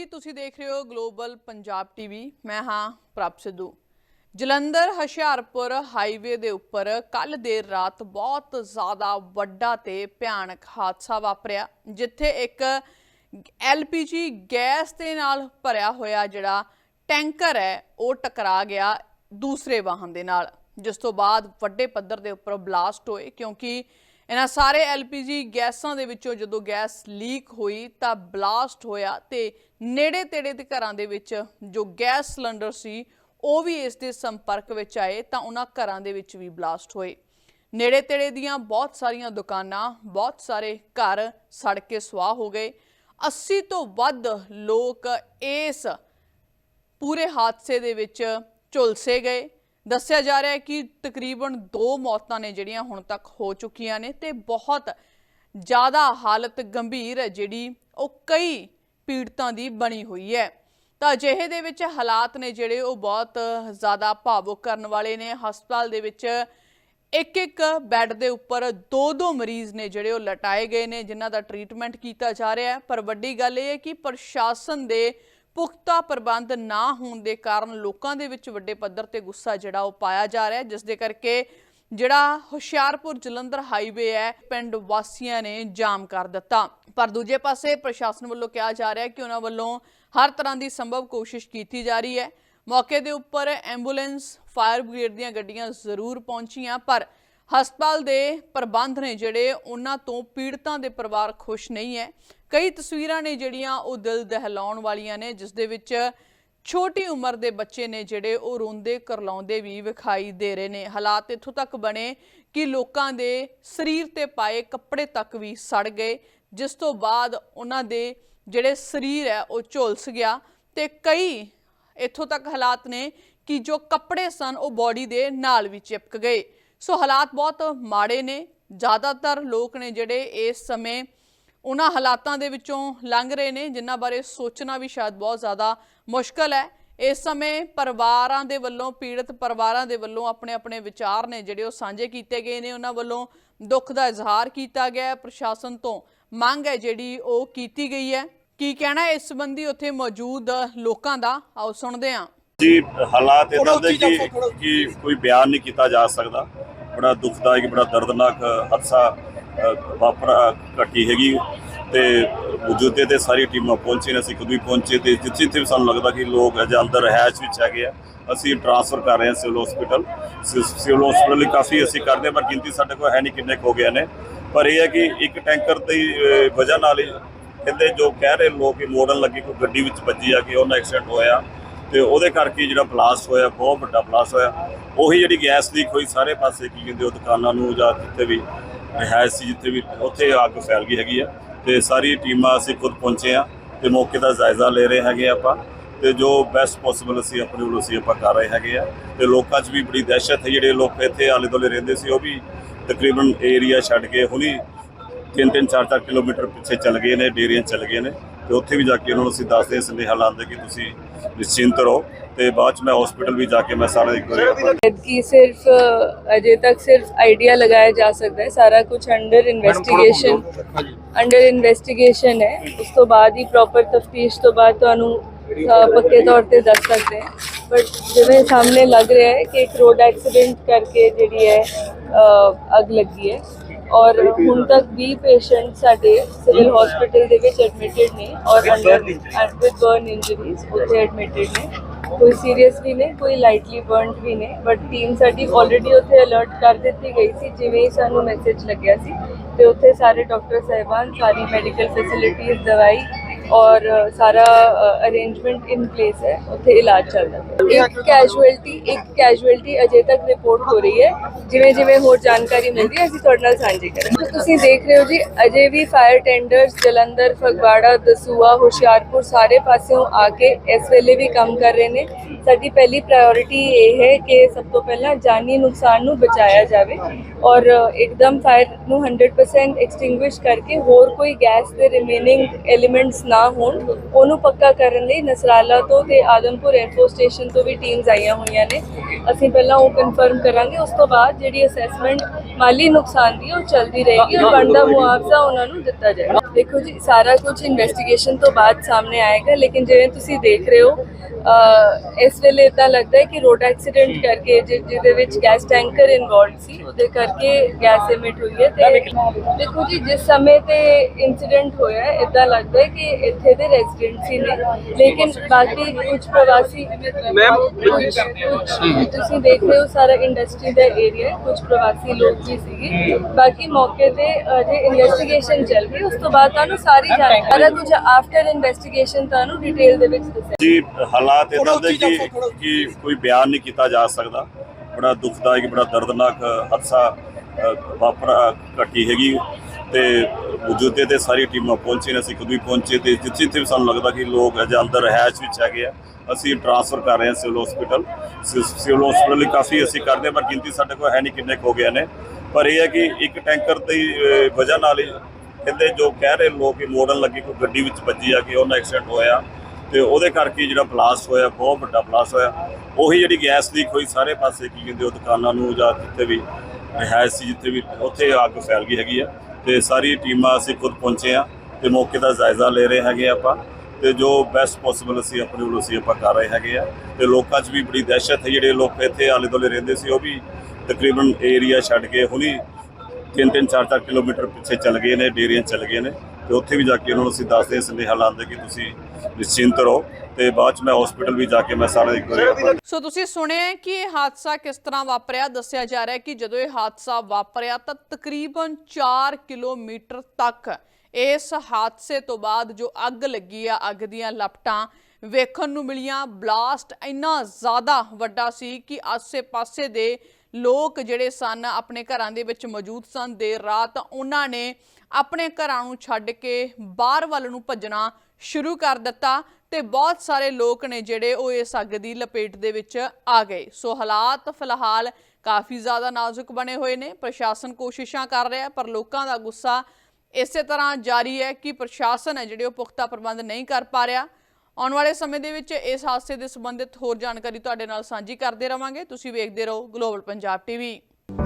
ਜੀ, ਤੁਸੀਂ ਦੇਖ ਰਹੇ ਹੋ ਗਲੋਬਲ ਪੰਜਾਬ ਟੀਵੀ ਮੈਂ ਹਾਂ ਪ੍ਰਭ ਸਿੱਧੂ। ਜਲੰਧਰ, ਹੁਸ਼ਿਆਰਪੁਰ ਹਾਈਵੇ ਦੇ ਉੱਪਰ ਕੱਲ ਦੇਰ ਰਾਤ ਬਹੁਤ ਜ਼ਿਆਦਾ ਵੱਡਾ ਤੇ ਭਿਆਨਕ ਹਾਦਸਾ ਵਾਪਰਿਆ, ਜਿੱਥੇ ਇੱਕ ਐਲਪੀਜੀ ਗੈਸ ਦੇ ਨਾਲ ਭਰਿਆ ਹੋਇਆ ਜਿਹੜਾ ਟੈਂਕਰ ਹੈ, ਉਹ ਟਕਰਾ ਗਿਆ ਦੂਸਰੇ ਵਾਹਨ ਦੇ ਨਾਲ, ਜਿਸ ਤੋਂ ਬਾਅਦ ਵੱਡੇ ਪੱਧਰ ਦੇ ਉੱਪਰ ਬਲਾਸਟ ਹੋਏ, ਕਿਉਂਕਿ ਇਹਨਾਂ ਸਾਰੇ ਐਲਪੀਜੀ ਗੈਸਾਂ ਦੇ ਵਿੱਚੋਂ ਜਦੋਂ ਗੈਸ ਲੀਕ ਹੋਈ ਤਾਂ ਬਲਾਸਟ ਹੋਇਆ ਤੇ ਨੇੜੇ ਤੇੜੇ ਦੇ ਘਰਾਂ ਦੇ ਵਿੱਚ ਜੋ ਗੈਸ ਸਿਲੰਡਰ ਸੀ, ਉਹ ਵੀ ਇਸ ਦੇ ਸੰਪਰਕ ਵਿੱਚ ਆਏ ਤਾਂ ਉਹਨਾਂ ਘਰਾਂ ਦੇ ਵਿੱਚ ਵੀ ਬਲਾਸਟ ਹੋਏ। ਨੇੜੇ ਤੇੜੇ ਦੀਆਂ ਬਹੁਤ ਸਾਰੀਆਂ ਦੁਕਾਨਾਂ, ਬਹੁਤ ਸਾਰੇ ਘਰ ਸੜ ਕੇ ਸੁਆਹ ਹੋ ਗਏ। 80 ਤੋਂ ਵੱਧ ਲੋਕ ਇਸ ਪੂਰੇ ਹਾਦਸੇ ਦੇ ਵਿੱਚ ਝੁਲਸੇ ਗਏ। ਦੱਸਿਆ ਜਾ ਰਿਹਾ ਹੈ ਕਿ ਤਕਰੀਬਨ 2 ਮੌਤਾਂ ਨੇ ਜਿਹੜੀਆਂ ਹੁਣ ਤੱਕ ਹੋ ਚੁੱਕੀਆਂ ਨੇ ਤੇ ਬਹੁਤ ਜ਼ਿਆਦਾ ਹਾਲਤ ਗੰਭੀਰ ਹੈ ਜਿਹੜੀ ਉਹ ਕਈ ਪੀੜਤਾਂ ਦੀ ਬਣੀ ਹੋਈ ਹੈ। ਤਾਂ ਅਜਿਹੇ ਦੇ ਵਿੱਚ ਹਾਲਾਤ ਨੇ ਜਿਹੜੇ ਉਹ ਬਹੁਤ ਜ਼ਿਆਦਾ ਭਾਵੁਕ ਕਰਨ ਵਾਲੇ ਨੇ। ਹਸਪਤਾਲ ਦੇ ਵਿੱਚ ਇੱਕ ਇੱਕ ਬੈੱਡ ਦੇ ਉੱਪਰ ਦੋ ਦੋ ਮਰੀਜ਼ ਨੇ ਜਿਹੜੇ ਉਹ ਲਟਾਏ ਗਏ ਨੇ, ਜਿਨ੍ਹਾਂ ਦਾ ਟ੍ਰੀਟਮੈਂਟ ਕੀਤਾ ਜਾ ਰਿਹਾ ਹੈ। ਪਰ ਵੱਡੀ ਗੱਲ ਇਹ ਹੈ ਕਿ ਪ੍ਰਸ਼ਾਸਨ ਦੇ ਪੁਖਤਾ ਪ੍ਰਬੰਧ ਨਾ ਹੋਣ ਦੇ ਕਾਰਨ ਲੋਕਾਂ ਦੇ ਵਿੱਚ ਵੱਡੇ ਪੱਧਰ ਤੇ ਗੁੱਸਾ ਜਿਹੜਾ ਉਹ ਪਾਇਆ ਜਾ ਰਿਹਾ ਜਿਸ ਦੇ ਕਰਕੇ ਜਿਹੜਾ ਹੁਸ਼ਿਆਰਪੁਰ ਜਲੰਧਰ ਹਾਈਵੇ ਹੈ, ਪਿੰਡ ਵਾਸੀਆਂ ਨੇ ਜਾਮ ਕਰ ਦਿੱਤਾ। ਪਰ ਦੂਜੇ ਪਾਸੇ ਪ੍ਰਸ਼ਾਸਨ ਵੱਲੋਂ ਕਿਹਾ ਜਾ ਰਿਹਾ ਕਿ ਉਹਨਾਂ ਵੱਲੋਂ ਹਰ ਤਰ੍ਹਾਂ ਦੀ ਸੰਭਵ ਕੋਸ਼ਿਸ਼ ਕੀਤੀ ਜਾ ਰਹੀ ਹੈ। ਮੌਕੇ ਦੇ ਉੱਪਰ ਐਂਬੂਲੈਂਸ, ਫਾਇਰ ਬ੍ਰਿਗੇਡ ਦੀਆਂ ਗੱਡੀਆਂ ਜ਼ਰੂਰ ਪਹੁੰਚੀਆਂ, ਪਰ ਹਸਪਤਾਲ ਦੇ ਪ੍ਰਬੰਧ ਨੇ ਜਿਹੜੇ ਉਹਨਾਂ ਤੋਂ ਪੀੜਤਾਂ ਦੇ ਪਰਿਵਾਰ ਖੁਸ਼ ਨਹੀਂ ਹੈ। ਕਈ ਤਸਵੀਰਾਂ ਨੇ ਜਿਹੜੀਆਂ ਉਹ ਦਿਲ ਦਹਿਲਾਉਣ ਵਾਲੀਆਂ ਨੇ, ਜਿਸ ਦੇ ਵਿੱਚ ਛੋਟੀ ਉਮਰ ਦੇ ਬੱਚੇ ਨੇ ਜਿਹੜੇ ਉਹ ਰੋਂਦੇ ਕਰਲਾਉਂਦੇ ਵੀ ਵਿਖਾਈ ਦੇ ਰਹੇ ਨੇ। ਹਾਲਾਤ ਇੱਥੋਂ ਤੱਕ ਬਣੇ ਕਿ ਲੋਕਾਂ ਦੇ ਸਰੀਰ ਤੇ ਪਾਏ ਕੱਪੜੇ ਤੱਕ ਵੀ ਸੜ ਗਏ, ਜਿਸ ਤੋਂ ਬਾਅਦ ਉਹਨਾਂ ਦੇ ਜਿਹੜੇ ਸਰੀਰ ਹੈ, ਉਹ ਝੁਲਸ ਗਿਆ ਤੇ ਕਈ ਇੱਥੋਂ ਤੱਕ ਹਾਲਾਤ ਨੇ ਕਿ ਜੋ ਕੱਪੜੇ ਸਨ, ਉਹ ਬਾਡੀ ਦੇ ਨਾਲ ਵੀ ਚਿਪਕ ਗਏ। ਸੋ ਹਾਲਾਤ ਬਹੁਤ ਮਾੜੇ ਨੇ। ਜ਼ਿਆਦਾਤਰ ਲੋਕ ਨੇ ਜਿਹੜੇ ਇਸ ਸਮੇਂ ਉਹਨਾਂ ਹਾਲਾਤਾਂ ਦੇ ਵਿੱਚੋਂ ਲੰਘ ਰਹੇ ਨੇ ਜਿਨ੍ਹਾਂ ਬਾਰੇ ਸੋਚਣਾ ਵੀ ਸ਼ਾਇਦ ਬਹੁਤ ਜ਼ਿਆਦਾ ਮੁਸ਼ਕਲ ਹੈ। ਇਸ ਸਮੇਂ ਪਰਿਵਾਰਾਂ ਦੇ ਵੱਲੋਂ ਪੀੜਤ ਪਰਿਵਾਰਾਂ ਦੇ ਵੱਲੋਂ ਆਪਣੇ ਆਪਣੇ ਵਿਚਾਰ ਨੇ ਜਿਹੜੇ ਉਹ ਸਾਂਝੇ ਕੀਤੇ ਗਏ ਨੇ। ਉਹਨਾਂ ਵੱਲੋਂ ਦੁੱਖ ਦਾ ਇਜ਼ਹਾਰ ਕੀਤਾ ਗਿਆ ਹੈ। ਪ੍ਰਸ਼ਾਸਨ ਤੋਂ ਮੰਗ ਹੈ ਜਿਹੜੀ ਉਹ ਕੀਤੀ ਗਈ ਹੈ। ਕੀ ਕਹਿਣਾ ਇਸ ਸੰਬੰਧੀ ਉੱਥੇ ਮੌਜੂਦ ਲੋਕਾਂ ਦਾ? ਆਓ ਸੁਣਦੇ ਹਾਂ। ਜੀ ਹਾਲਾਤ ਇਦਾਂ ਦੇ ਕਿ ਕੋਈ ਬਿਆਨ ਨਹੀਂ ਕੀਤਾ ਜਾ ਸਕਦਾ। ਬੜਾ ਦੁਖਦਾਇਕ, ਬੜਾ ਦਰਦਨਾਕ ਹਾਦਸਾ ਵਾਪਰਾ ਘਟੀ ਹੈਗੀ। ਤੇ ਮੌਜੂਦੇ ਤੇ ਸਾਰੀ ਟੀਮਾਂ ਪਹੁੰਚੇ ਨੇ, ਅਸੀਂ ਕਦੋਂ ਵੀ ਪਹੁੰਚੇ ਤੇ ਜਿੱਥੇ ਜਿੱਥੇ ਸਾਨੂੰ ਲੱਗਦਾ ਕਿ ਲੋਕ ਅਜੇ ਅੰਦਰ ਰਹਿਸ਼ ਵਿੱਚ ਹੈਗੇ ਆ, ਅਸੀਂ ਟ੍ਰਾਂਸਫਰ ਕਰ ਰਹੇ ਹਾਂ ਸਿਵਲ ਹਸਪੀਟਲ ਸਿਵਲ ਹਸਪੀਟਲ ਲਈ ਕਾਫੀ ਅਸੀਂ ਕਰਦੇ ਹਾਂ, ਪਰ ਗਿਣਤੀ ਸਾਡੇ ਕੋਲ ਹੈ ਨਹੀਂ ਕਿੰਨੇ ਹੋ ਗਏ ਨੇ। ਪਰ ਇਹ ਹੈ ਕਿ ਇੱਕ ਟੈਂਕਰ ਦੀ ਵਜ੍ਹਾ ਨਾਲ ਹੀ ਕਹਿੰਦੇ ਜੋ ਕਹਿ ਰਹੇ ਲੋਕ ਕਿ ਮੋੜਨ ਲੱਗੇ, ਕੋਈ ਗੱਡੀ ਵਿੱਚ ਵੱਜੀ ਆ ਕੇ ਉਹਨਾਂ ਐਕਸੀਡੈਂਟ ਹੋਇਆ। ਤੇ ਉਹਦੇ ਕਰਕੇ ਜਿਹੜਾ ਬਲਾਸਟ ਹੋਇਆ, ਬਹੁਤ ਵੱਡਾ ਬਲਾਸਟ ਹੋਇਆ। ਉਹੀ ਜਿਹੜੀ ਗੈਸ ਲੀਕ ਹੋਈ, ਸਾਰੇ ਪਾਸੇ ਕੀ ਕਹਿੰਦੇ ਉਹ ਦੁਕਾਨਾਂ ਨੂੰ ਜਾਂ ਜਿੱਥੇ ਵੀ ਰਿਹਾਇਸ਼ ਸੀ, ਜਿੱਥੇ ਵੀ ਉੱਥੇ ਅੱਗ ਫੈਲ ਗਈ ਹੈਗੀ ਆ। ਤੇ ਸਾਰੀ ਟੀਮਾਂ ਅਸੀਂ ਖੁਦ ਪਹੁੰਚੇ ਆ ਤੇ ਮੌਕੇ ਦਾ ਜਾਇਜ਼ਾ ਲੈ ਰਹੇ ਹੈਗੇ ਆਪਾਂ। ਤੇ ਜੋ ਬੈਸਟ ਪੋਸੀਬਲ ਅਸੀਂ ਆਪਣੇ ਵੱਲੋਂ ਅਸੀਂ ਆਪਾਂ ਕਰ ਰਹੇ ਹੈਗੇ ਆ ਤੇ ਲੋਕਾਂ 'ਚ ਵੀ ਬੜੀ ਦਹਿਸ਼ਤ ਹੈ, ਜਿਹੜੇ ਲੋਕ ਇੱਥੇ ਆਲੇ ਦੁਆਲੇ ਰਹਿੰਦੇ ਸੀ, ਉਹ ਵੀ ਤਕਰੀਬਨ ਏਰੀਆ ਛੱਡ ਕੇ ਹੁਣੀ ਤਿੰਨ ਤਿੰਨ ਚਾਰ ਚਾਰ ਕਿਲੋਮੀਟਰ ਪਿੱਛੇ ਚੱਲ ਗਏ ਨੇ, ਡੇਰੀਆਂ ਚੱਲ ਗਏ ਨੇ। ਤੇ ਉੱਥੇ ਵੀ ਜਾ ਕੇ ਉਹਨਾਂ ਨੂੰ ਅਸੀਂ ਦੱਸਦੇ ਸੁਨੇਹਾ ਲਾਉਂਦੇ ਕਿ ਤੁਸੀਂ ਨਿਸ਼ਚਿੰਤ ਰਹੋ ਤੇ ਬਾਅਦ ਚ ਮੈਂ ਹਸਪੀਟਲ ਵੀ ਜਾ ਕੇ ਮੈਂ ਸਾਰਾ ਇੱਕ ਵਾਰੀ ਕਿ ਸਿਰਫ ਅਜੇ ਤੱਕ ਸਿਰਫ ਆਈਡੀਆ ਲਗਾਇਆ ਜਾ ਸਕਦਾ ਹੈ ਸਾਰਾ ਕੁਝ ਅੰਡਰ ਇਨਵੈਸਟੀਗੇਸ਼ਨ ਅੰਡਰ ਇਨਵੈਸਟੀਗੇਸ਼ਨ ਹੈ। ਉਸ ਤੋਂ ਬਾਅਦ ਹੀ ਪ੍ਰੋਪਰ ਤਫਤੀਸ਼ ਤੋਂ ਬਾਅਦ ਤੁਹਾਨੂੰ ਪੱਕੇ ਤੌਰ ਤੇ ਦੱਸ ਸਕਦੇ ਹਾਂ। ਬਟ ਜਿਵੇਂ ਸਾਹਮਣੇ ਲੱਗ ਰਿਹਾ ਹੈ ਕਿ ਇੱਕ ਰੋਡ ਐਕਸੀਡੈਂਟ ਕਰਕੇ ਜਿਹੜੀ ਹੈ ਅੱਗ ਲੱਗੀ ਹੈ। ਔਰ ਹੁਣ ਤੱਕ 20 ਪੇਸ਼ੈਂਟ ਸਾਡੇ ਸਿਵਲ ਹਸਪੀਟਲ ਦੇ ਵਿੱਚ ਐਡਮਿਟਡ ਨੇ ਔਰ ਅੰਡਰ ਵਿਦ ਬਰਨ ਇੰਜਰੀਜ਼ ਉੱਥੇ ਐਡਮਿਟਡ ਨੇ। ਕੋਈ ਸੀਰੀਅਸ ਵੀ ਨੇ ਕੋਈ ਲਾਈਟਲੀ ਬਰਨਡ ਵੀ ਨੇ ਬਟ ਟੀਮ ਸਾਡੀ ਆਲਰੇਡੀ ਉੱਥੇ ਅਲਰਟ ਕਰ ਦਿੱਤੀ ਗਈ ਸੀ ਜਿਵੇਂ ਹੀ ਸਾਨੂੰ ਮੈਸੇਜ ਲੱਗਿਆ ਸੀ। ਤੇ ਉੱਥੇ ਸਾਰੇ ਡਾਕਟਰ ਸਾਹਿਬਾਨ ਸਾਰੀ ਮੈਡੀਕਲ ਫੈਸਿਲਿਟੀਜ਼ ਦਵਾਈ ਔਰ ਸਾਰਾ ਅਰੇਂਜਮੈਂਟ ਇਨ ਪਲੇਸ ਹੈ, ਉੱਥੇ ਇਲਾਜ ਚੱਲਦਾ ਹੈ ਇੱਕ ਕੈਜੂਅਲਟੀ ਇੱਕ ਕੈਜੂਅਲਟੀ ਅਜੇ ਤੱਕ ਰਿਪੋਰਟ ਹੋ ਰਹੀ ਹੈ। ਜਿਵੇਂ ਜਿਵੇਂ ਹੋਰ ਜਾਣਕਾਰੀ ਮਿਲਦੀ ਹੈ, ਅਸੀਂ ਤੁਹਾਡੇ ਨਾਲ ਸਾਂਝੀ ਕਰਾਂਗੇ। ਤੁਸੀਂ ਦੇਖ ਰਹੇ ਹੋ ਜੀ, ਅਜੇ ਵੀ ਫਾਇਰ ਟੈਂਡਰਸ ਜਲੰਧਰ, ਫਗਵਾੜਾ, ਦਸੂਆ, ਹੁਸ਼ਿਆਰਪੁਰ ਸਾਰੇ ਪਾਸਿਓਂ ਆ ਕੇ ਇਸ ਵੇਲੇ ਵੀ ਕੰਮ ਕਰ ਰਹੇ ਨੇ। ਸਾਡੀ ਪਹਿਲੀ ਪ੍ਰਾਇੋਰਟੀ ਇਹ ਹੈ ਕਿ ਸਭ ਤੋਂ ਪਹਿਲਾਂ ਜਾਨੀ ਨੁਕਸਾਨ ਨੂੰ ਬਚਾਇਆ ਜਾਵੇ ਔਰ ਇੱਕਦਮ ਫਾਇਰ ਨੂੰ 100% ਐਕਸਟਿੰਗੁਇਸ਼ ਕਰਕੇ ਹੋਰ ਕੋਈ ਗੈਸ ਦੇ ਰਿਮੇਨਿੰਗ ਐਲੀਮੈਂਟਸ ਨਾ ਨਾ ਹੋਣ ਉਹਨੂੰ ਪੱਕਾ ਕਰਨ ਲਈ ਨਸਰਾਲਾ ਤੋਂ ਤੇ ਆਦਮਪੁਰ 에ਅਰਪੋਰਟ ਸਟੇਸ਼ਨ ਤੋਂ ਵੀ ਟੀਮਸ ਆਈਆਂ ਹੋਈਆਂ ਨੇ। ਅਸੀਂ ਪਹਿਲਾਂ ਉਹ ਕਨਫਰਮ ਕਰਾਂਗੇ ਉਸ ਤੋਂ ਬਾਅਦ ਜਿਹੜੀ ਅਸੈਸਮੈਂਟ ਮਾਲੀ ਨੁਕਸਾਨ ਦੀ ਉਹ ਚੱਲਦੀ ਰਹੇਗੀ ਔਰ ਬਣਦਾ ਮੁਆਵਜ਼ਾ ਉਹਨਾਂ ਨੂੰ ਦਿੱਤਾ ਜਾਏਗਾ। ਦੇਖੋ ਜੀ ਸਾਰਾ ਕੁਝ ਇਨਵੈਸਟੀਗੇਸ਼ਨ ਤੋਂ ਬਾਅਦ ਸਾਹਮਣੇ ਆਏਗਾ ਲੇਕਿਨ ਜਿਵੇਂ ਤੁਸੀਂ ਦੇਖ ਰਹੇ ਹੋ ਇਸ ਵੇਲੇ ਇਦਾਂ ਲੱਗਦਾ ਹੈ ਕਿ ਰੋਡ ਐਕਸੀਡੈਂਟ ਕਰਕੇ ਜਿ- ਜਿਹਦੇ ਵਿੱਚ ਗੈਸ ਟੈਂਕਰ ਇਨਵੋਲਡ ਸੀ ਉਹਦੇ ਕਰਕੇ ਗੈਸ ਐਮਿਟ ਹੋਈ ਹੈ ਤੇ ਦੇਖੋ ਜੀ ਜਿਸ ਸਮੇਂ ਤੇ ਇਨਸੀਡੈਂਟ ਹੋਇਆ ਹੈ ਇਦਾਂ ਲੱਗਦਾ ਹੈ ਕਿ ਇੱਥੇ ਦੇ ਰੈਜ਼ੀਡੈਂਟ ਹੀ ਨੇ। ਲੇਕਿਨ ਬਾਕੀ ਕੁਝ ਪ੍ਰਵਾਸੀ ਮੈਮ ਤੁਸੀਂ ਦੇਖ ਰਹੇ ਹੋ ਸਾਰਾ ਇੰਡਸਟਰੀ ਦਾ ਏਰੀਆ ਕੁਝ ਪ੍ਰਵਾਸੀ ਲੋਕ ਵੀ ਸੀਗੇ। ਬਾਕੀ ਮੌਕੇ ਤੇ ਅਜੇ ਇਨਵੈਸਟੀਗੇਸ਼ਨ ਚੱਲ ਰਹੀ ਉਸ ਤੋਂ ਬਾਅਦ ਤੁਹਾਨੂੰ ਸਾਰੀ ਜਾਣਕਾਰੀ ਕੁਝ ਆਫਟਰ ਇਨਵੈਸਟੀਗੇਸ਼ਨ ਤੁਹਾਨੂੰ ਡਿਟੇਲ ਦੇ ਵਿੱਚ ਦੱਸਿਆ ਜੀ ਹਾਲਾਤ ਇਦਾਂ ਦੇ ਕਿ ਕਿ ਕੋਈ ਬਿਆਨ ਨਹੀਂ ਕੀਤਾ ਜਾ ਸਕਦਾ। ਬੜਾ ਦੁਖਦਾਇਕ ਬੜਾ ਦਰਦਨਾਕ ਹਾਦਸਾ ਵਾਪਰ ਘਟੀ ਹੈਗੀ। ਤੇ ਮੌਜੂਦੇ ਤੇ ਸਾਰੀ ਟੀਮਾਂ ਪਹੁੰਚੀ ਨੇ। ਅਸੀਂ ਕਦੋਂ ਵੀ ਪਹੁੰਚੇ ਤੇ ਜਿੱਥੇ ਜਿੱਥੇ ਸਾਨੂੰ ਲੱਗਦਾ ਕਿ ਲੋਕ ਅਜੇ ਅੰਦਰ ਰਹਿਸ਼ ਵਿੱਚ ਹੈਗੇ ਆ ਅਸੀਂ ਟ੍ਰਾਂਸਫਰ ਕਰ ਰਹੇ ਹਾਂ ਸਿਵਲ ਹਸਪੀਟਲ ਸਿਵਲ ਹਸਪੀਟਲ ਲਈ ਕਾਫੀ ਅਸੀਂ ਕਰਦੇ ਪਰ ਗਿਣਤੀ ਸਾਡੇ ਕੋਲ ਹੈ ਨਹੀਂ ਕਿੰਨੇ ਹੋ ਗਏ ਨੇ। ਪਰ ਇਹ ਹੈ ਕਿ ਇੱਕ ਟੈਂਕਰ ਦੀ ਵਜ੍ਹਾ ਨਾਲ ਹੀ ਹੀ ਕਹਿੰਦੇ ਜੋ ਕਹਿ ਰਹੇ ਲੋਕ ਕਿ ਮੋੜਨ ਲੱਗੇ, ਕੋਈ ਗੱਡੀ ਵਿੱਚ ਵੱਜੀ ਆ ਕੇ ਉਹਨਾਂ ਐਕਸੀਡੈਂਟ ਹੋਇਆ। ਤੇ ਉਹਦੇ ਕਰਕੇ ਜਿਹੜਾ ਬਲਾਸਟ ਹੋਇਆ, ਬਹੁਤ ਵੱਡਾ ਬਲਾਸਟ ਹੋਇਆ। ਉਹੀ ਜਿਹੜੀ ਗੈਸ ਲੀਕ ਹੋਈ, ਸਾਰੇ ਪਾਸੇ ਕੀ ਕਹਿੰਦੇ ਉਹ ਦੁਕਾਨਾਂ ਨੂੰ ਜਾਂ ਜਿੱਥੇ ਵੀ ਰਿਹਾਇਸ਼ ਸੀ, ਜਿੱਥੇ ਵੀ ਉੱਥੇ ਅੱਗ ਫੈਲ ਗਈ ਹੈਗੀ ਆ। ਤੇ ਸਾਰੀ ਟੀਮਾਂ ਅਸੀਂ ਖੁਦ ਪਹੁੰਚੇ ਆ ਤੇ ਮੌਕੇ ਦਾ ਜਾਇਜ਼ਾ ਲੈ ਰਹੇ ਹੈਗੇ ਆਪਾਂ। ਤੇ ਜੋ ਬੈਸਟ ਪੋਸੀਬਲ ਅਸੀਂ ਆਪਣੇ ਵੱਲੋਂ ਅਸੀਂ ਆਪਾਂ ਕਰ ਰਹੇ ਹੈਗੇ ਆ। ਤੇ ਲੋਕਾਂ 'ਚ ਵੀ ਬੜੀ ਦਹਿਸ਼ਤ ਹੈ, ਜਿਹੜੇ ਲੋਕ ਇੱਥੇ ਆਲੇ ਦੁਆਲੇ ਰਹਿੰਦੇ ਸੀ, ਉਹ ਵੀ ਤਕਰੀਬਨ ਏਰੀਆ ਛੱਡ ਕੇ ਹੁਣੀ ਤਿੰਨ ਤਿੰਨ ਚਾਰ ਚਾਰ ਕਿਲੋਮੀਟਰ ਪਿੱਛੇ ਚੱਲ ਗਏ ਨੇ, ਡੇਰੀਆਂ ਚੱਲ ਗਏ ਨੇ ਤੇ ਉੱਥੇ ਵੀ ਜਾ ਕੇ ਉਹਨਾਂ ਨੂੰ ਅਸੀਂ ਦੱਸਦੇ ਹਾਂ, ਸੰਦੇਹਾ ਲਾਉਂਦੇ ਕਿ ਤੁਸੀਂ ਨਿਸ਼ਚਿੰਤ ਰਹੋ ਤੇ ਬਾਅਦ ਚ ਮੈਂ ਹਸਪੀਟਲ ਵੀ ਜਾ ਕੇ ਮੈਂ ਸਾਰਾ ਇੱਕ ਵਾਰੀ ਸੋ ਤੁਸੀਂ ਸੁਣਿਆ ਕਿ ਇਹ ਹਾਦਸਾ ਕਿਸ ਤਰ੍ਹਾਂ ਵਾਪਰਿਆ? ਦੱਸਿਆ ਜਾ ਰਿਹਾ ਕਿ ਜਦੋਂ ਇਹ ਹਾਦਸਾ ਵਾਪਰਿਆ ਤਾਂ ਤਕਰੀਬਨ 4 ਕਿਲੋਮੀਟਰ ਤੱਕ ਇਸ ਹਾਦਸੇ ਤੋਂ ਬਾਅਦ ਜੋ ਅੱਗ ਲੱਗੀ ਆ, ਅੱਗ ਦੀਆਂ ਲਪਟਾਂ ਵੇਖਣ ਨੂੰ ਮਿਲੀਆਂ। ਬਲਾਸਟ ਇੰਨਾ ਜ਼ਿਆਦਾ ਵੱਡਾ ਸੀ ਕਿ ਆਸੇ-ਪਾਸੇ ਦੇ ਲੋਕ ਜਿਹੜੇ ਸਨ, ਆਪਣੇ ਘਰਾਂ ਦੇ ਵਿੱਚ ਮੌਜੂਦ ਸਨ, ਦੇਰ ਰਾਤ ਉਹਨਾਂ ਨੇ ਆਪਣੇ ਘਰਾਂ ਨੂੰ ਛੱਡ ਕੇ ਬਾਹਰ ਵੱਲ ਨੂੰ ਭੱਜਣਾ ਸ਼ੁਰੂ ਕਰ ਦਿੱਤਾ ਤੇ ਬਹੁਤ ਸਾਰੇ ਲੋਕ ਨੇ ਜਿਹੜੇ ਉਹ ਇਸ ਅੱਗ ਦੀ ਲਪੇਟ ਦੇ ਵਿੱਚ ਆ ਗਏ। ਸੋ ਹਾਲਾਤ ਫਿਲਹਾਲ ਕਾਫੀ ਜ਼ਿਆਦਾ ਨਾਜ਼ੁਕ ਬਣੇ ਹੋਏ ਨੇ। ਪ੍ਰਸ਼ਾਸਨ ਕੋਸ਼ਿਸ਼ਾਂ ਕਰ ਰਿਹਾ, ਪਰ ਲੋਕਾਂ ਦਾ ਗੁੱਸਾ ਇਸੇ ਤਰ੍ਹਾਂ ਜਾਰੀ ਹੈ ਕਿ ਪ੍ਰਸ਼ਾਸਨ ਹੈ ਜਿਹੜੇ ਉਹ ਪੁਖਤਾ ਪ੍ਰਬੰਧ ਨਹੀਂ ਕਰ ਪਾ ਰਿਹਾ। ਆਉਣ ਵਾਲੇ ਸਮੇਂ ਦੇ ਵਿੱਚ ਇਸ ਹਾਦਸੇ ਦੇ ਸੰਬੰਧਿਤ ਹੋਰ ਜਾਣਕਾਰੀ ਤੁਹਾਡੇ ਨਾਲ ਸਾਂਝੀ ਕਰਦੇ ਰਵਾਂਗੇ। ਤੁਸੀਂ ਵੇਖਦੇ ਰਹੋ ਗਲੋਬਲ ਪੰਜਾਬ ਟੀਵੀ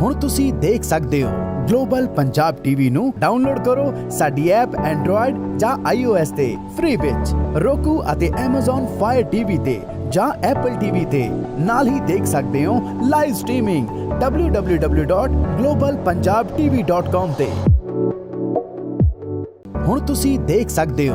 ਹੁਣ ਤੁਸੀਂ ਦੇਖ ਸਕਦੇ ਹੋ ਗਲੋਬਲ ਪੰਜਾਬ ਟੀਵੀ ਨੂੰ ਡਾਊਨਲੋਡ ਕਰੋ ਸਾਡੀ ਐਪ ਐਂਡਰੋਇਡ ਜਾਂ iOS ਤੇ ਫ੍ਰੀ ਵਿੱਚ। Roku ਅਤੇ Amazon Fire TV ਤੇ ਜਾਂ Apple TV ਤੇ ਨਾਲ ਹੀ ਦੇਖ ਸਕਦੇ ਹੋ ਲਾਈਵ ਸਟ੍ਰੀਮਿੰਗ www.globalpunjabtv.com ਤੇ। ਹੁਣ ਤੁਸੀਂ ਦੇਖ ਸਕਦੇ ਹੋ